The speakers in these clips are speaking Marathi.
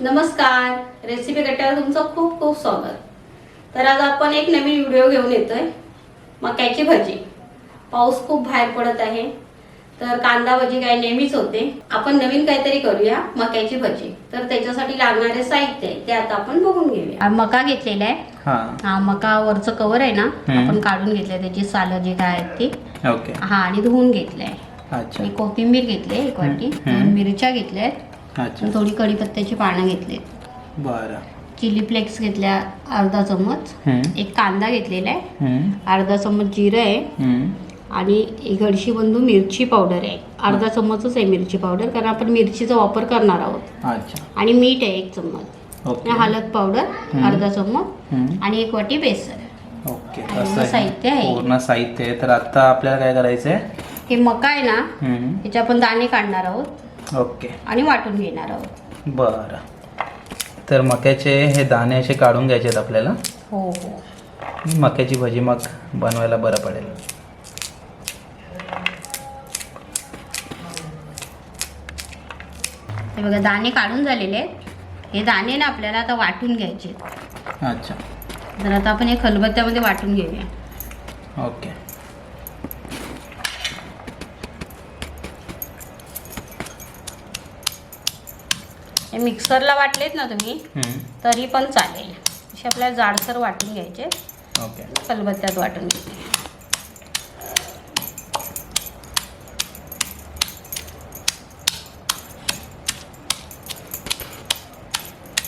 नमस्कार रेसिपी कट्ट्यावर तुमचं खूप खूप स्वागत. तर आज आपण एक नवीन व्हिडिओ घेऊन येतोय मक्याची भजी. पाऊस खूप बाहेर पडत आहे तर कांदा भजी काय नेहमीच होते. आपण नवीन काहीतरी करूया मक्याची भजी. तर त्याच्यासाठी लागणारे साहित्य आहे ते आता आपण बघून घेऊया. मका घेतलेला आहे. हा. हा मका वरचं कवर आहे ना. आपण काढून घेतलंय त्याची सालं जी काय आहेत ती. ओके. हा आणि धुवून घेतलंय. कोथिंबीर घेतली एक वाटी. दोन मिरच्या घेतल्यात अच्छा. थोडी कढीपत्त्याची पानं घेतली बरं. चिली फ्लेक्स घेतल्या अर्धा चमच हम्म, एक कांदा घेतलेला आहे. अर्धा चमच जिरं आहे. आणि एक गडशी बंधू मिरची पावडर आहे. अर्धा चमचच आहे मिरची पावडर कारण आपण मिरचीचा वापर करणार आहोत. अच्छा. आणि मीठ आहे एक चम्मच. हळद पावडर. अर्धा चम्मच. आणि एक वाटी बेसन. ओके. आहे. साहित्य आहे. पूर्ण साहित्य आहे. तर आता आपल्याला काय करायचंय? हे मका आहे ना ह्याचे आपण दाणे काढणार आहोत. ओके. आणि वाटून घेणार आहोत. बरं. तर मक्याचे हे दाणे असे काढून घ्यायचे आहेत आपल्याला? हो हो. मक्याची भजी मग बनवायला बरं पडेल. हे बघा दाणे काढून झालेले आहेत. हे दाणे ना आपल्याला आता वाटून घ्यायचे आहेत. अच्छा. तर आता आपण हे खलबत्त्यामध्ये वाटून घेऊया. ओके. हे मिक्सरला वाटलेत ना तुम्ही तरी पण चालेल. असे आपल्याला जाडसर वाटून घ्यायचे. ओके. खलबत्त्यात वाटून घ्यायचे.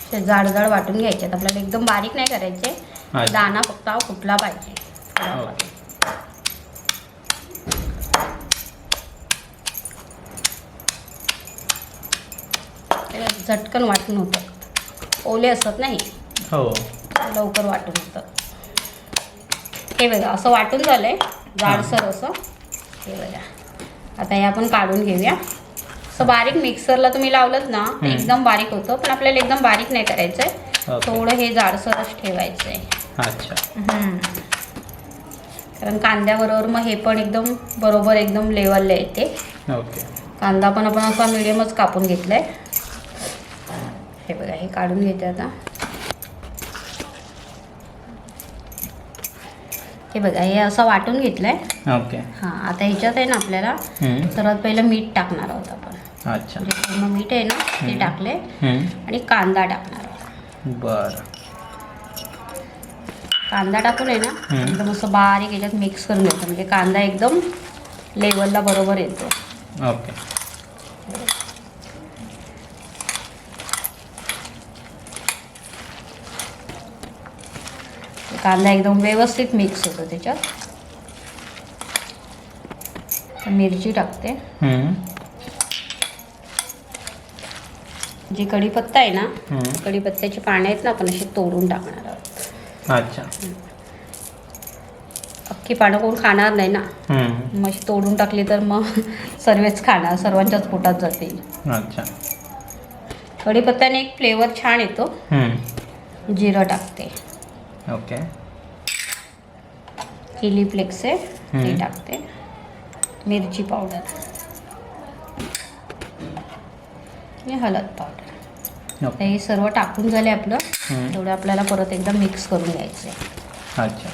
असे जाड जाड वाटून घ्यायचे. आपल्याला एकदम बारीक नाही करायचे. दाणा फक्त हा फुटला पाहिजे. झटकन वाटून होतं. ओले असतात नाही हो? लवकर वाटून होतं. हे बघा असं वाटून झालंय. जाडसर असं. हे बघा. आता हे आपण काढून घेऊया. असं बारीक मिक्सरला तुम्ही लावलं ना तर. एकदम बारीक होतं पण आपल्याला एकदम बारीक नाही करायचंय. थोडं हे जाडसरच ठेवायचंय. अच्छा. हम्म. कारण कांद्याबरोबर मग हे पण एकदम बरोबर एकदम लेवलला येते. कांदा पण आपण असा मिडियमच कापून घेतलाय. हे काढून घेते आता. हे बघा हे असं वाटून घेतलंय. ओके. हां आता ह्याच्यात आहे ना आपल्याला सर्वात पहिलं मीठ टाकणार आहोत आपण. अच्छा. म्हणजे पूर्ण मीठ आहे ना ते. टाकले. आणि कांदा टाकणार आहोत. बरं. कांदा टाकून आहे ना. एकदम असं बारीक याच्यात मिक्स करून घ्यायचं. म्हणजे कांदा एकदम लेवलला बरोबर येतो. ओके. कांदा एकदम व्यवस्थित मिक्स होतो त्याच्यात. मिरची टाकते. जी कढीपत्ता आहे ना कढीपत्त्याची पाने आहेत ना आपण अशी तोडून टाकणार आहोत. अच्छा. अख्खी पानं कोण खाणार नाही ना. मग अशी तोडून टाकली तर मग सर्वच खाणार सर्वांच्याच पोटात जातील. अच्छा. कढीपत्त्याने एक फ्लेवर छान येतो. जिरं टाकते. ओके. चिली फ्लेक्स आहे ते हम्म. टाकते. मिरची पावडर. आणि हळद पावडर. तर ओके. हे सर्व टाकून झाले आपलं. हम्म. तेवढं आपल्याला परत एकदा मिक्स करून घ्यायचं आहे अच्छा.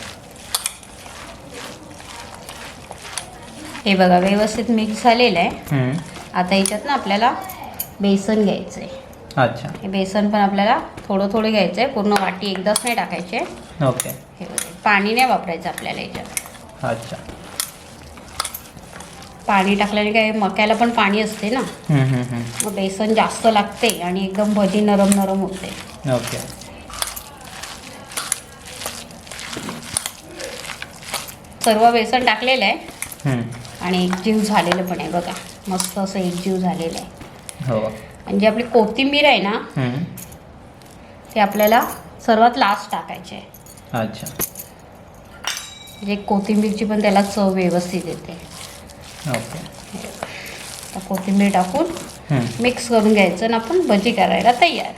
हे बघा व्यवस्थित मिक्स झालेलं आहे. हम्म, आता याच्यात ना आपल्याला बेसन घ्यायचं आहे अच्छा. हे बेसन पण आपल्याला थोडं थोडं घ्यायचं आहे पूर्ण वाटी एकदाच नाही टाकायचे. ओके. हे पाणी नाही वापरायचं आपल्याला याच्यात. अच्छा. पाणी टाकल्याने काय मक्याला पण पाणी असते ना. मग बेसन जास्त लागते आणि एकदम भजी नरम नरम होते. ओके. सर्व बेसन टाकलेलं आहे. आणि एकजीव झालेलं पण आहे बघा. मस्त असं एकजीव झालेलं आहे. हो. आणि जी आपली कोथिंबीर आहे ना ते आपल्याला सर्वात लास्ट टाकायचे अच्छा. म्हणजे कोथिंबीरची पण त्याला चव व्यवस्थित येते. ओके. कोथिंबीर टाकून मिक्स करून घ्यायचं आणि आपण भजी करायला तयार.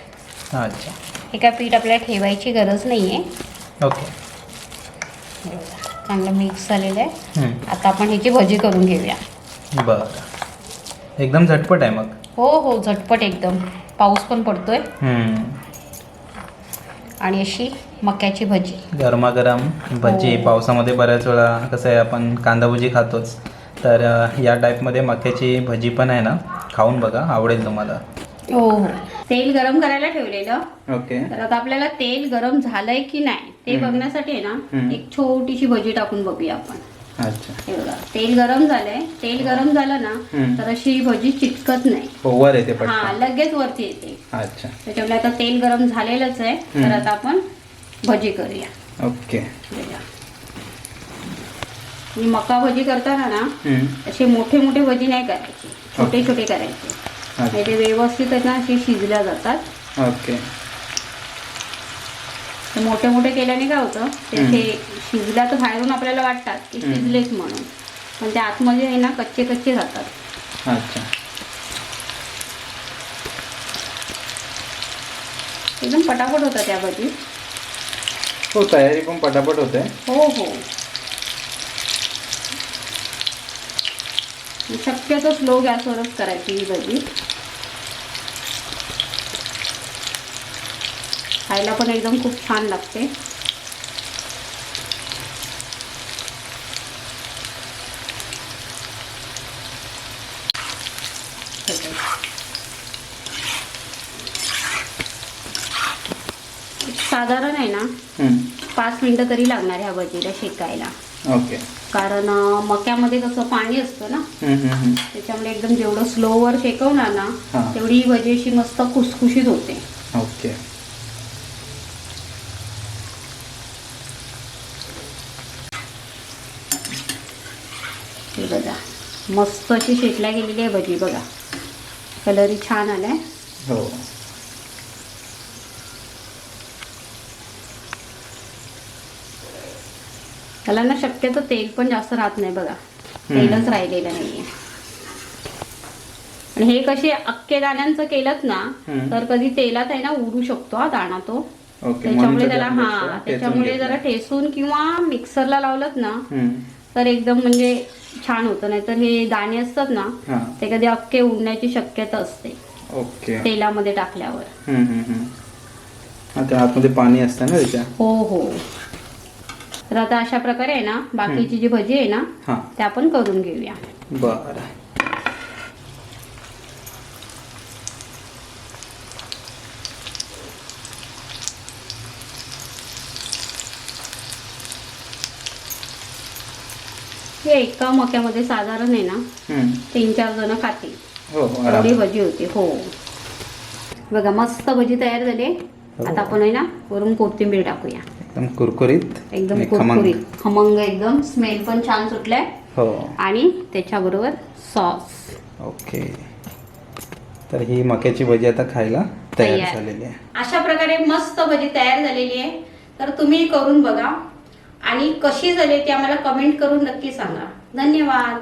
अच्छा. हे काय पीठ आपल्याला ठेवायची गरज नाही आहे ओके. चांगलं मिक्स झालेलं आहे. आता आपण ह्याची भजी करून घेऊया. बरं. एकदम झटपट आहे मग. हो हो झटपट एकदम. पाऊस पण पडतोय. आणि अशी मक्याची भजी. गरमागरम भजी. हो. पावसामध्ये बऱ्याच वेळा कसं आहे आपण कांदा भजी खातोच. तर या टाईपमध्ये मक्याची भजी पण आहे ना खाऊन बघा आवडेल तुम्हाला. हो हो. तेल गरम करायला ठेवलेलं. ओके. तर आता आपल्याला तेल गरम झालंय की नाही ते. बघण्यासाठी. ना एक छोटीशी भजी टाकून बघूया आपण. अच्छा. तेल गरम झालंय. तेल गरम झालं ना हम्म. तर अशी भजी चिटकत नाही. हो वर येते हा पटकन लगेच वरती येते. अच्छा. त्याच्यामुळे आता तेल गरम झालेलंच आहे. तर हम्म. आता आपण भजी करूया. ओके. बघा. आणि मका भजी करताना ना हम्म. असे मोठे मोठे भजी नाही करायचे. छोटे छोटे करायचे. अच्छा. म्हणजे ते व्यवस्थित आहे ना असे शिजल्या जातात. ओके. तर मोठे मोठे केल्याने काय होतं ते शिजल्या तर बाहेरून आपल्याला वाटतात की. शिजलेच म्हणून. पण ते आतमध्ये आहे ना कच्चे कच्चे जातात अच्छा. एकदम पटापट होतं त्या भजी हो तयारी पण पटापट होते हो हो. शक्यतो स्लो गॅसवरच करायची ही भजी खायला पण एकदम खूप छान लागते साधारण आहे ना. पाच मिनिटं तरी लागणार ह्या भजीला शेकायला ओके कारण मक्यामध्ये कसं पाणी असतं ना. त्याच्यामुळे एकदम जेवढं स्लोवर शेकवणार ना. तेवढी भजी अशी मस्त खुसखुशीत होते ओके हे बघा. मस्त अशी शेकल्या गेलेली आहे भजी बघा. कलरही छान आलाय. हो. त्याला ना शक्यतो तेल पण जास्त राहत नाही बघा. तेलच राहिलेलं नाहीये. आणि हे कसे अख्खे दाण्यांचं केलं ना. तर कधी तेलात आहे ना उडू शकतो हा दाणा तो. त्याच्यामुळे त्याला हा त्याच्यामुळे. जरा ठेसून किंवा मिक्सरला लावलं ना. तर एकदम म्हणजे छान होतं. नाहीतर हे दाणे असतात ना ते कधी अख्खे उडण्याची शक्यता असते. ओके. तेलामध्ये टाकल्यावर. त्या आतमध्ये पाणी असतं ना त्याच्या? हो हो. तर आता अशा प्रकारे आहे ना बाकीची जी भजी आहे ना ते आपण करून घेऊया. बरं. एका मक्यामध्ये साधारण आहे ना. तीन चार जण खातील. हो एवढी आराम. भजी होती हो. बघा मस्त भजी तयार झाली. आता आपण आहे ना वरून कोथिंबीर टाकूया. एकदम कुरकुरीत एकदम. कुरकुरीत. खमंग एकदम स्मेल पण छान सुटलाय. हो. आणि त्याच्याबरोबर सॉस. ओके. तर ही मक्याची भजी आता खायला तयार तयार. झालेली आहे. अशा प्रकारे मस्त भजी तयार झालेली आहे. तर तुम्ही करून बघा. आणि कशी झाली ती आम्हाला कमेंट करून नक्की सांगा. धन्यवाद.